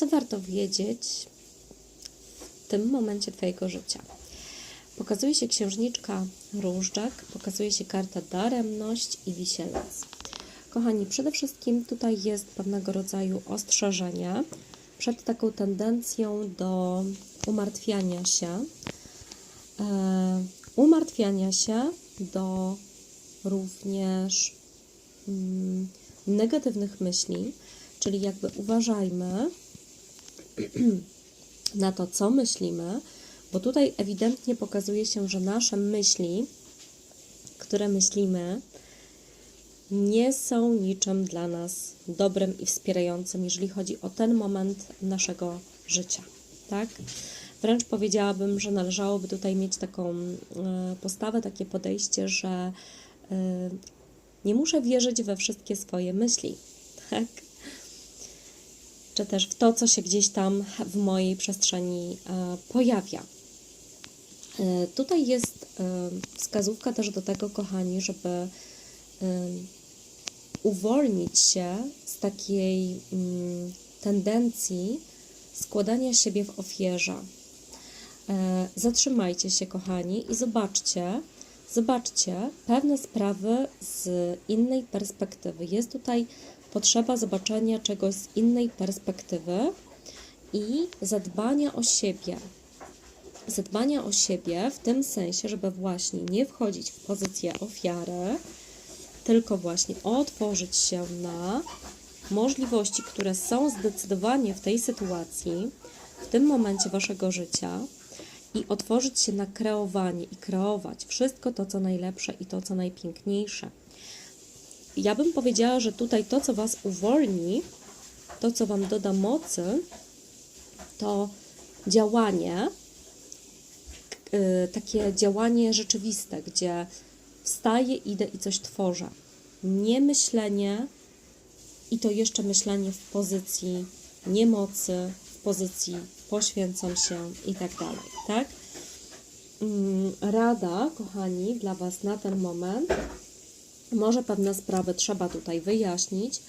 co warto wiedzieć w tym momencie Twojego życia. Pokazuje się księżniczka różdżak, pokazuje się karta daremność i wisielec. Kochani, przede wszystkim tutaj jest pewnego rodzaju ostrzeżenie przed taką tendencją do umartwiania się, e, umartwiania się do również mm, negatywnych myśli, czyli jakby uważajmy na to, co myślimy, bo tutaj ewidentnie pokazuje się, że nasze myśli, które myślimy, nie są niczym dla nas dobrym i wspierającym, jeżeli chodzi o ten moment naszego życia, tak? Wręcz powiedziałabym, że należałoby tutaj mieć taką e, postawę, takie podejście, że e, nie muszę wierzyć we wszystkie swoje myśli, tak? Czy też w to, co się gdzieś tam w mojej przestrzeni e, pojawia. E, Tutaj jest e, wskazówka też do tego, kochani, żeby uwolnić się z takiej mm, tendencji składania siebie w ofierze. Zatrzymajcie się, kochani, i zobaczcie, zobaczcie pewne sprawy z innej perspektywy. Jest tutaj potrzeba zobaczenia czegoś z innej perspektywy i zadbania o siebie. Zadbania o siebie w tym sensie, żeby właśnie nie wchodzić w pozycję ofiary, tylko właśnie otworzyć się na możliwości, które są zdecydowanie w tej sytuacji, w tym momencie waszego życia i otworzyć się na kreowanie i kreować wszystko to, co najlepsze i to, co najpiękniejsze. Ja bym powiedziała, że tutaj to, co was uwolni, to, co wam doda mocy, to działanie, y, takie działanie rzeczywiste, gdzie wstaję, idę i coś tworzę. Nie myślenie i to jeszcze myślenie w pozycji niemocy, w pozycji poświęcam się i tak dalej, tak? Mm, Rada, kochani, dla Was na ten moment, może pewne sprawy trzeba tutaj wyjaśnić,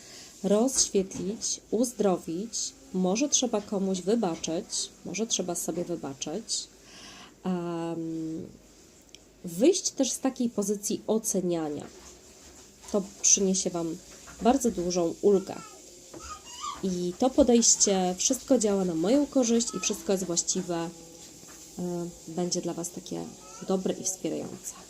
rozświetlić, uzdrowić, może trzeba komuś wybaczyć, może trzeba sobie wybaczyć. Um, wyjść też z takiej pozycji oceniania. To przyniesie Wam bardzo dużą ulgę. I to podejście, wszystko działa na moją korzyść i wszystko jest właściwe, y, będzie dla Was takie dobre i wspierające.